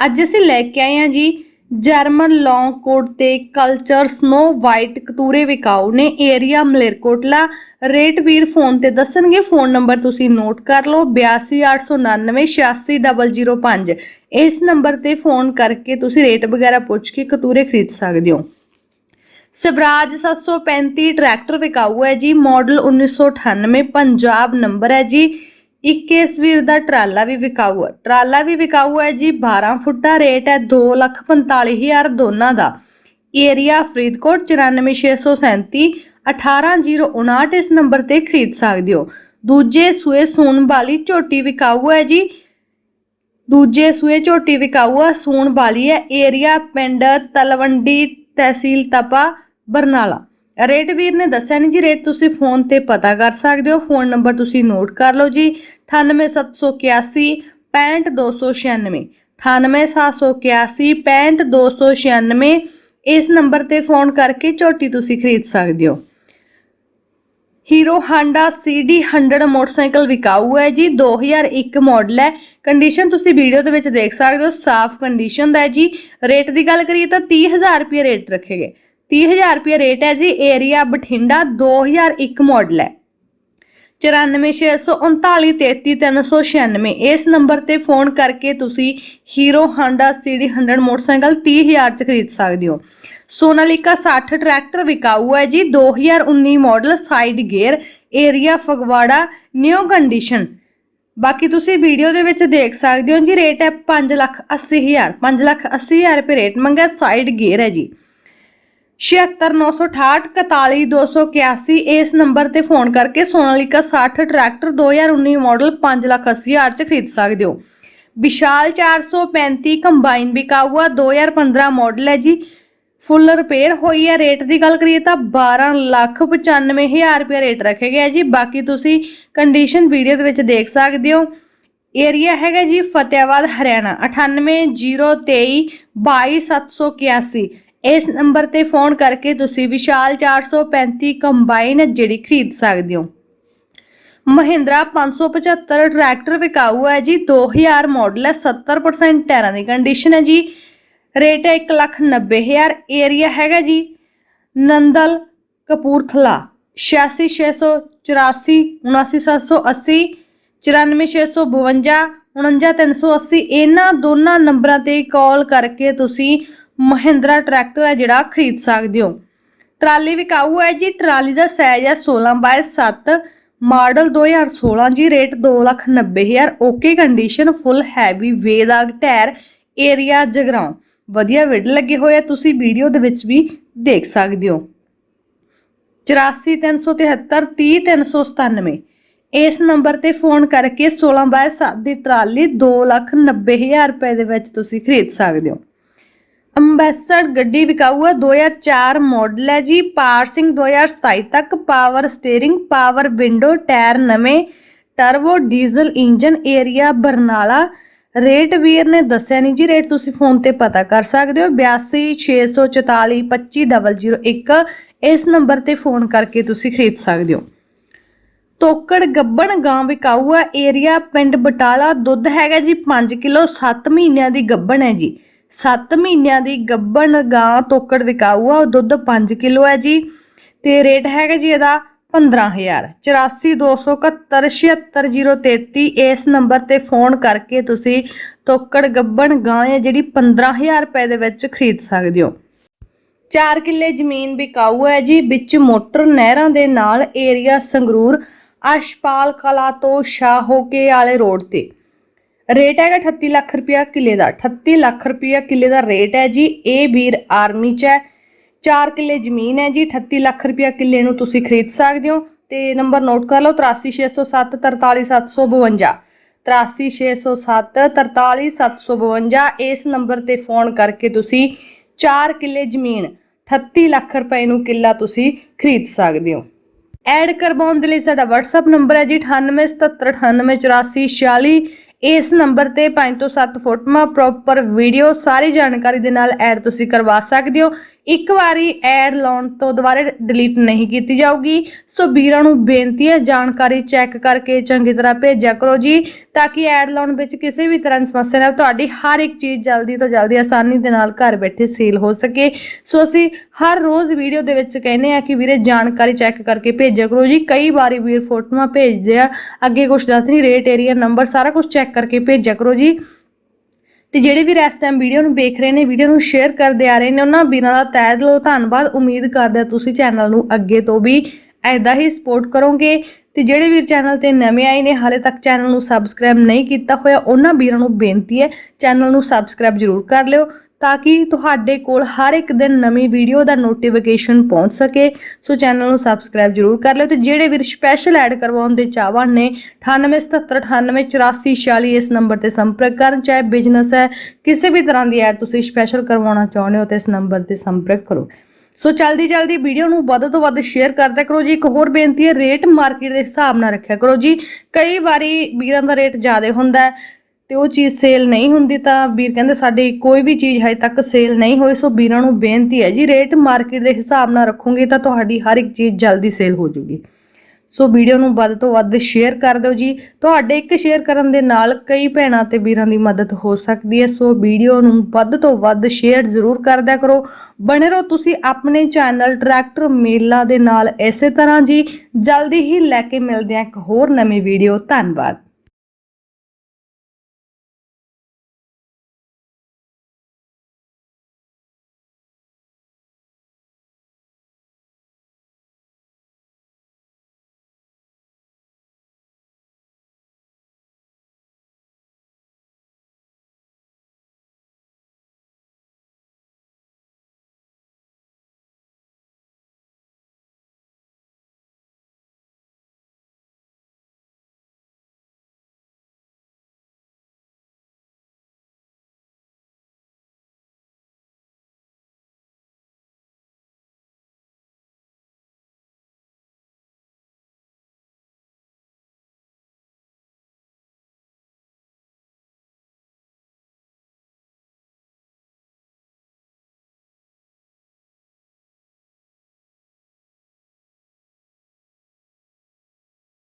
ਅੱਜ ਅਸੀਂ ਲੈ ਕੇ ਆਏ ਹਾਂ ਜੀ ਜਰਮਨ ਲੌਂਗ ਕੋਟ ਤੇ ਕਲਚਰ ਸਨੋ ਵਾਈਟ ਕਤੂਰੇ ਵਿਕਾਊ ਨੇ ਏਰੀਆ ਮਲੇਰਕੋਟਲਾ। ਰੇਟ ਵੀਰ ਫੋਨ ਤੇ ਦੱਸਣਗੇ ਫੋਨ ਨੰਬਰ ਤੁਸੀਂ ਨੋਟ ਕਰ ਲਓ 8289986005 ਇਸ ਨੰਬਰ ਤੇ ਫੋਨ ਕਰਕੇ ਤੁਸੀਂ ਰੇਟ ਵਗੈਰਾ ਪੁੱਛ ਕੇ ਕਤੂਰੇ ਖਰੀਦ ਸਕਦੇ ਹੋ। ਸਵਰਾਜ 735 ਟਰੈਕਟਰ ਵਿਕਾਊ ਹੈ ਜੀ ਮਾਡਲ 1998 ਪੰਜਾਬ ਨੰਬਰ ਹੈ ਜੀ। 21 ਵੀਰ ਦਾ ਟਰਾਲਾ ਵੀ ਵਿਕਾਊ ਹੈ ਟਰਾਲਾ ਵੀ ਵਿਕਾਊ ਹੈ ਜੀ 12 ਫੁੱਟਾ ਰੇਟ ਹੈ 245000 ਦੋਨਾਂ ਦਾ। ਏਰੀਆ ਫਰੀਦਕੋਟ 94637 18059 ਇਸ ਨੰਬਰ ਤੇ ਖਰੀਦ ਸਕਦੇ ਹੋ। ਦੂਜੇ ਸੂਏ ਸੂਣ ਵਾਲੀ ਝੋਟੀ ਵਿਕਾਊ ਹੈ ਜੀ। ਦੂਜੇ ਸੂਏ ਝੋਟੀ ਵਿਕਾਊ ਆ, ਸੂਣ ਵਾਲੀ ਹੈ ਏਰੀਆ ਪਿੰਡ ਤਲਵੰਡੀ ਤਹਿਸੀਲ ਤਪਾ, ਬਰਨਾਲਾ। ਰੇਟ ਵੀਰ ਨੇ ਦੱਸਿਆ ਨਹੀਂ ਜੀ, ਰੇਟ ਤੁਸੀਂ ਫੋਨ ਤੇ ਪਤਾ ਕਰ ਸਕਦੇ ਹੋ। ਫੋਨ ਨੰਬਰ ਤੁਸੀਂ ਨੋਟ ਕਰ ਲਓ ਜੀ। 98781 65296 98781 65296 ਇਸ ਨੰਬਰ ਤੇ ਫੋਨ ਕਰਕੇ ਝੋਟੀ ਤੁਸੀਂ ਖਰੀਦ ਸਕਦੇ ਹੋ। ਹੀਰੋ ਹਾਂਡਾ CD100 ਮੋਟਰਸਾਈਕਲ ਵਿਕਾਊ ਹੈ ਜੀ 2001 ਮਾਡਲ ਹੈ। ਕੰਡੀਸ਼ਨ ਤੁਸੀਂ ਵੀਡੀਓ ਦੇ ਵਿੱਚ ਦੇਖ ਸਕਦੇ ਹੋ, ਸਾਫ਼ ਕੰਡੀਸ਼ਨ ਦਾ ਹੈ ਜੀ। ਰੇਟ ਦੀ ਗੱਲ ਕਰੀਏ ਤਾਂ 30000 ਰੁਪਏ ਰੇਟ ਰੱਖੇ ਗਏ। 30000 ਰੁਪਏ ਰੇਟ ਹੈ ਜੀ, ਏਰੀਆ ਬਠਿੰਡਾ 2001 ਮਾਡਲ ਹੈ। 9463933396 ਇਸ ਨੰਬਰ ਤੇ ਫੋਨ ਕਰਕੇ ਤੁਸੀਂ ਹੀਰੋ ਹਾਂਡਾ CD100 ਮੋਟਰਸਾਈਕਲ 30000 ਚ ਖਰੀਦ ਸਕਦੇ ਹੋ। ਸੋਨਾਲੀਕਾ 60 ਟਰੈਕਟਰ ਵਿਕਾਊ ਹੈ ਜੀ 2019 model side gear area Phagwara new condition ਬਾਕੀ ਤੁਸੀਂ ਵੀਡੀਓ ਦੇ ਵਿੱਚ ਦੇਖ ਸਕਦੇ ਹੋ ਜੀ, ਰੇਟ ਹੈ 5 ਲੱਖ 80 ਹਜ਼ਾਰ। 5 ਲੱਖ 80 ਹਜ਼ਾਰ ਰੁਪਏ ਰੇਟ ਮੰਗਿਆ ਸਾਈਡ ਗੇਅਰ ਹੈ ਜੀ। 7696841281 ਇਸ ਨੰਬਰ ਤੇ ਫੋਨ ਕਰਕੇ ਸੋਨਾਲੀਕਾ 60 ਟਰੈਕਟਰ 2019 ਮਾਡਲ 5 ਲੱਖ 80 ਹਜ਼ਾਰ ਚ ਖਰੀਦ ਸਕਦੇ ਹੋ। ਵਿਸ਼ਾਲ 435 ਕੰਬਾਈਨ ਵਿਕਾਊਆ 2015 ਮਾਡਲ ਹੈ ਜੀ। ਫੁੱਲ ਰਿਪੇਅਰ ਹੋਈ ਹੈ। ਰੇਟ ਦੀ ਗੱਲ ਕਰੀਏ ਤਾਂ 12 ਲੱਖ 95 ਹਜ਼ਾਰ ਰੁਪਏ ਰੇਟ ਰੱਖਿਆ ਗਿਆ ਜੀ। ਬਾਕੀ ਤੁਸੀਂ ਕੰਡੀਸ਼ਨ ਵੀਡੀਓ ਦੇ ਵਿੱਚ ਦੇਖ ਸਕਦੇ ਹੋ। ਏਰੀਆ ਹੈਗਾ ਜੀ ਫਤਿਆਬਾਦ, ਹਰਿਆਣਾ 9803 22781 ਇਸ ਨੰਬਰ ਤੇ ਫੋਨ ਕਰਕੇ ਤੁਸੀਂ ਵਿਸ਼ਾਲ 435 ਕੰਬਾਈਨ ਜਿਹੜੀ ਖਰੀਦ ਸਕਦੇ ਹੋ। ਮਹਿੰਦਰਾ 575 ਟਰੈਕਟਰ ਵਿਕਾਊ ਹੈ ਜੀ 2000 ਮਾਡਲ ਹੈ 70% ਟਾਇਰਾਂ ਦੀ ਕੰਡੀਸ਼ਨ ਹੈ ਜੀ। ਰੇਟ ਹੈ 190000 ਏਰੀਆ ਹੈਗਾ ਜੀ ਨੰਦਲ ਕਪੂਰਥਲਾ 86684 79780 94652 49380 ਇਹਨਾਂ ਦੋਨਾਂ ਨੰਬਰਾਂ ਤੇ ਕਾਲ ਕਰਕੇ ਤੁਸੀਂ ਮਹਿੰਦਰਾ ਟਰੈਕਟਰ ਹੈ ਜਿਹੜਾ ਖਰੀਦ ਸਕਦੇ ਹੋ। ਟਰਾਲੀ ਵਿਕਾਊ ਹੈ ਜੀ, ਟਰਾਲੀ ਦਾ ਸਾਈਜ਼ ਹੈ 16 ਬਾਏ 7 ਮਾਡਲ 2016 ਜੀ rate 290000 okay condition full heavy ਵੇਦਾਗ tyre area Jagraon. ਵਧੀਆ ਵਿਡ ਲੱਗੇ ਹੋਏ ਆ, ਤੁਸੀਂ ਵੀਡੀਓ ਦੇ ਵਿੱਚ ਵੀ ਦੇਖ ਸਕਦੇ ਹੋ। 8437730397 ਇਸ ਨੰਬਰ ਤੇ ਫੋਨ ਕਰਕੇ 16 ਬਾਏ 7 ਦੀ ਟਰਾਲੀ 290000 ਰੁਪਏ ਦੇ ਵਿੱਚ ਤੁਸੀਂ ਖਰੀਦ ਸਕਦੇ ਹੋ। ਅੰਬੈਸਡਰ ਗੱਡੀ ਵਿਕਾਊ ਹੈ 2004 ਮਾਡਲ ਹੈ ਜੀ। ਪਾਰ ਪਾਰਸਿੰਗ 2027 ਤੱਕ power steering power window tyre ਨਵੇਂ turbo diesel engine area Barnala. Rate ਵੀਰ ਨੇ ਦੱਸਿਆ ਨਹੀਂ ਜੀ ਰੇਟ ਤੁਸੀਂ ਫੋਨ ਤੇ ਪਤਾ ਕਰ ਸਕਦੇ ਹੋ। 8264425001 ਇਸ ਨੰਬਰ ਤੇ ਫੋਨ ਕਰਕੇ ਤੁਸੀਂ ਖਰੀਦ ਸਕਦੇ ਹੋ। ਤੋਕੜ ਗੱਬਣ ਗਾਂ ਵਿਕਾਊ ਹੈ ਏਰੀਆ ਪਿੰਡ ਬਟਾਲਾ। ਦੁੱਧ ਹੈਗਾ ਜੀ 5 ਕਿਲੋ 7 ਮਹੀਨਿਆਂ ਦੀ ਗੱਬਣ ਹੈ ਜੀ। 7 ਮਹੀਨਿਆਂ ਦੀ ਗੱਬਣ ਗਾਂ ਤੋਕੜ ਵਿਕਾਊ ਆ, ਉਹ ਦੁੱਧ 5 ਕਿਲੋ ਹੈ ਜੀ। ਤੇ ਰੇਟ ਹੈਗਾ ਜੀ ਇਹਦਾ 15000 8427176033 ਇਸ ਨੰਬਰ ਤੇ ਫੋਨ ਕਰਕੇ ਤੁਸੀਂ ਤੋਕੜ ਗੱਬਣ ਗਾਂ ਹੈ ਜਿਹੜੀ 15000 ਰੁਪਏ ਦੇ ਵਿੱਚ ਖਰੀਦ ਸਕਦੇ ਹੋ। 4 ਕਿੱਲੇ ਜ਼ਮੀਨ ਵਿਕਾਊ ਹੈ ਜੀ। ਵਿੱਚ ਮੋਟਰ ਨਹਿਰਾਂ ਦੇ ਨਾਲ ਏਰੀਆ ਸੰਗਰੂਰ, ਅਸ਼ਪਾਲ ਕਲਾ ਤੋਂ ਸ਼ਾਹ ਹੋ ਕੇ ਵਾਲੇ ਰੋਡ ਤੇ। ਰੇਟ ਹੈਗਾ 38 ਲੱਖ ਰੁਪਇਆ ਕਿੱਲੇ ਦਾ 38 ਲੱਖ ਰੁਪਇਆ ਕਿੱਲੇ ਦਾ ਰੇਟ ਹੈ ਜੀ, ਇਹ ਵੀਰ ਆਰਮੀ ਚ ਹੈ 4 ਕਿੱਲੇ ਜ਼ਮੀਨ ਹੈ ਜੀ 38 ਲੱਖ ਰੁਪਇਆ ਕਿੱਲੇ ਨੂੰ ਤੁਸੀਂ ਖਰੀਦ ਸਕਦੇ ਹੋ ਤੇ ਨੰਬਰ ਨੋਟ ਕਰ ਲਓ 83607 43752 83607 43752 ਇਸ ਨੰਬਰ ਤੇ ਫੋਨ ਕਰਕੇ ਤੁਸੀਂ 4 ਕਿੱਲੇ ਜ਼ਮੀਨ 38 ਲੱਖ ਰੁਪਏ ਨੂੰ ਕਿੱਲਾ ਤੁਸੀਂ ਖਰੀਦ ਸਕਦੇ ਹੋ। ਐਡ ਕਰਵਾਉਣ ਦੇ ਲਈ ਸਾਡਾ WhatsApp ਨੰਬਰ ਹੈ ਜੀ 9877988446 ਇਸ ਨੰਬਰ ਤੇ 5 ਤੋਂ 7 ਫੋਟੋਆਂ ਪ੍ਰੋਪਰ ਵੀਡੀਓ ਸਾਰੀ ਜਾਣਕਾਰੀ ਦੇ ਨਾਲ ਐਡ ਤੁਸੀਂ ਕਰਵਾ ਸਕਦੇ ਹੋ। ਇੱਕ ਵਾਰੀ ਐਡ ਲਾਉਣ ਤੋਂ ਦੁਬਾਰਾ ਡਿਲੀਟ ਨਹੀਂ ਕੀਤੀ ਜਾਊਗੀ। ਸੋ ਵੀਰਾਂ ਨੂੰ ਬੇਨਤੀ ਹੈ, ਜਾਣਕਾਰੀ ਚੈੱਕ ਕਰਕੇ ਚੰਗੀ ਤਰ੍ਹਾਂ ਭੇਜਿਆ ਕਰੋ ਜੀ, ਤਾਂ ਕਿ ਐਡ ਲਾਉਣ ਵਿੱਚ ਕਿਸੇ ਵੀ ਤਰ੍ਹਾਂ ਦੀ ਸਮੱਸਿਆ ਨਾ ਤੁਹਾਡੀ ਹਰ ਇੱਕ ਚੀਜ਼ ਜਲਦੀ ਤੋਂ ਜਲਦੀ ਆਸਾਨੀ ਦੇ ਨਾਲ ਘਰ ਬੈਠੇ ਸੇਲ ਹੋ ਸਕੇ। ਸੋ ਅਸੀਂ ਹਰ ਰੋਜ਼ ਵੀਡੀਓ ਦੇ ਵਿੱਚ ਕਹਿੰਦੇ ਆ ਕਿ ਵੀਰੇ ਜਾਣਕਾਰੀ ਚੈੱਕ ਕਰਕੇ ਭੇਜਿਆ ਕਰੋ ਜੀ। ਕਈ ਵਾਰੀ ਵੀਰ ਫੋਟੋਆਂ ਭੇਜਦੇ ਆ, ਅੱਗੇ ਕੁਝ ਦੱਸ ਨਹੀਂ ਰੇਟ ਏਰੀਆ ਨੰਬਰ ਸਾਰਾ ਕੁਝ ਚੈੱਕ ਕਰਕੇ ਭੇਜਿਆ ਕਰੋ ਜੀ। ਤੇ ਜਿਹੜੇ ਵੀ ਇਸ ਟਾਈਮ ਵੀਡੀਓ ਨੂੰ ਵੇਖ ਰਹੇ ਨੇ ਵੀਡੀਓ ਨੂੰ ਸ਼ੇਅਰ ਕਰਦੇ ਆ ਰਹੇ ਨੇ, ਉਹਨਾਂ ਵੀਰਾਂ ਦਾ ਤਹਿ ਦਿਲੋਂ ਧੰਨਵਾਦ। ਉਮੀਦ ਕਰਦੇ ਤੁਸੀਂ ਚੈਨਲ ਨੂੰ ਅੱਗੇ ਤੋਂ ਵੀ ਐਦਾਂ ਹੀ ਸਪੋਰਟ ਕਰੋਗੇ। ਤੇ ਜਿਹੜੇ ਵੀਰ ਚੈਨਲ ਤੇ ਨਵੇਂ ਆਏ ਨੇ, ਹਾਲੇ ਤੱਕ ਚੈਨਲ ਨੂੰ ਸਬਸਕ੍ਰਾਈਬ ਨਹੀਂ ਕੀਤਾ ਹੋਇਆ, ਉਹਨਾਂ ਵੀਰਾਂ ਨੂੰ ਬੇਨਤੀ ਹੈ ਚੈਨਲ ਨੂੰ ਸਬਸਕ੍ਰਾਈਬ ਜ਼ਰੂਰ ਕਰ ਲਿਓ। ਤਾਂ ਕਿ ਤੁਹਾਡੇ ਕੋਲ ਹਰ ਇੱਕ ਦਿਨ ਨਵੀਂ ਵੀਡੀਓ ਦਾ ਨੋਟੀਫਿਕੇਸ਼ਨ ਪਹੁੰਚ ਸਕੇ। ਸੋ ਚੈਨਲ ਨੂੰ ਸਬਸਕ੍ਰਾਈਬ ਜ਼ਰੂਰ ਕਰ ਲਿਓ ਤੇ ਜਿਹੜੇ ਵੀਰ ਸਪੈਸ਼ਲ ਐਡ ਕਰਵਾਉਣ ਦੇ ਚਾਹਵਾਨ ਨੇ 9877988446 ਇਸ ਨੰਬਰ ਤੇ ਸੰਪਰਕ ਕਰਨ, ਚਾਹੇ ਬਿਜ਼ਨਸ ਹੈ, ਕਿਸੇ ਵੀ ਤਰ੍ਹਾਂ ਦੀ ਐਡ ਤੁਸੀਂ ਸਪੈਸ਼ਲ ਕਰਵਾਉਣਾ ਚਾਹੁੰਦੇ ਹੋ, ਤੇ ਇਸ ਨੰਬਰ ਤੇ ਸੰਪਰਕ ਕਰੋ। ਸੋ ਜਲਦੀ ਜਲਦੀ ਵੀਡੀਓ ਨੂੰ ਵੱਧ ਤੋਂ ਵੱਧ ਸ਼ੇਅਰ ਕਰਦਾ ਕਰੋ ਜੀ। ਇੱਕ ਹੋਰ ਬੇਨਤੀ ਹੈ ਰੇਟ ਮਾਰਕੀਟ ਦੇ ਹਿਸਾਬ ਨਾਲ ਰੱਖਿਆ ਕਰੋ ਜੀ। ਕਈ ਵਾਰੀ ਵੀਰਾਂ ਦਾ ਰੇਟ ਜ਼ਿਆਦਾ ਹੁੰਦਾ ਹੈ ਤੇ ਉਹ ਚੀਜ਼ ਸੇਲ ਨਹੀਂ ਹੁੰਦੀ ਤਾਂ ਵੀਰ ਕਹਿੰਦੇ ਸਾਡੀ ਕੋਈ ਵੀ ਚੀਜ਼ ਹਜੇ ਤੱਕ ਸੇਲ ਨਹੀਂ ਹੋਈ, ਸੋ ਵੀਰਾਂ ਨੂੰ ਬੇਨਤੀ ਹੈ ਜੀ ਰੇਟ ਮਾਰਕੀਟ ਦੇ ਹਿਸਾਬ ਨਾਲ ਰੱਖੋਗੇ ਤਾਂ ਤੁਹਾਡੀ ਹਰ ਇੱਕ ਚੀਜ਼ ਜਲਦੀ ਸੇਲ ਹੋ ਜੂਗੀ। ਸੋ ਵੀਡੀਓ ਨੂੰ ਵੱਧ ਤੋਂ ਵੱਧ ਸ਼ੇਅਰ ਕਰ ਦਿਓ ਜੀ। ਤੁਹਾਡੇ ਇੱਕ ਸ਼ੇਅਰ ਕਰਨ ਦੇ ਨਾਲ ਕਈ ਭੈਣਾਂ ਤੇ ਵੀਰਾਂ ਦੀ ਮਦਦ ਹੋ ਸਕਦੀ ਹੈ, ਸੋ ਵੀਡੀਓ ਨੂੰ ਵੱਧ ਤੋਂ ਵੱਧ ਸ਼ੇਅਰ ਜ਼ਰੂਰ ਕਰਦਿਆ ਕਰੋ। ਬਣੇ ਰਹੋ ਤੁਸੀਂ ਆਪਣੇ ਚੈਨਲ ਟਰੈਕਟਰ ਮੇਲਾ ਦੇ ਨਾਲ ਇਸੇ ਤਰ੍ਹਾਂ ਜੀ। ਜਲਦੀ ਹੀ ਲੈ ਕੇ ਮਿਲਦੇ ਹਾਂ ਇੱਕ ਹੋਰ ਨਵੀਂ ਵੀਡੀਓ। ਧੰਨਵਾਦ।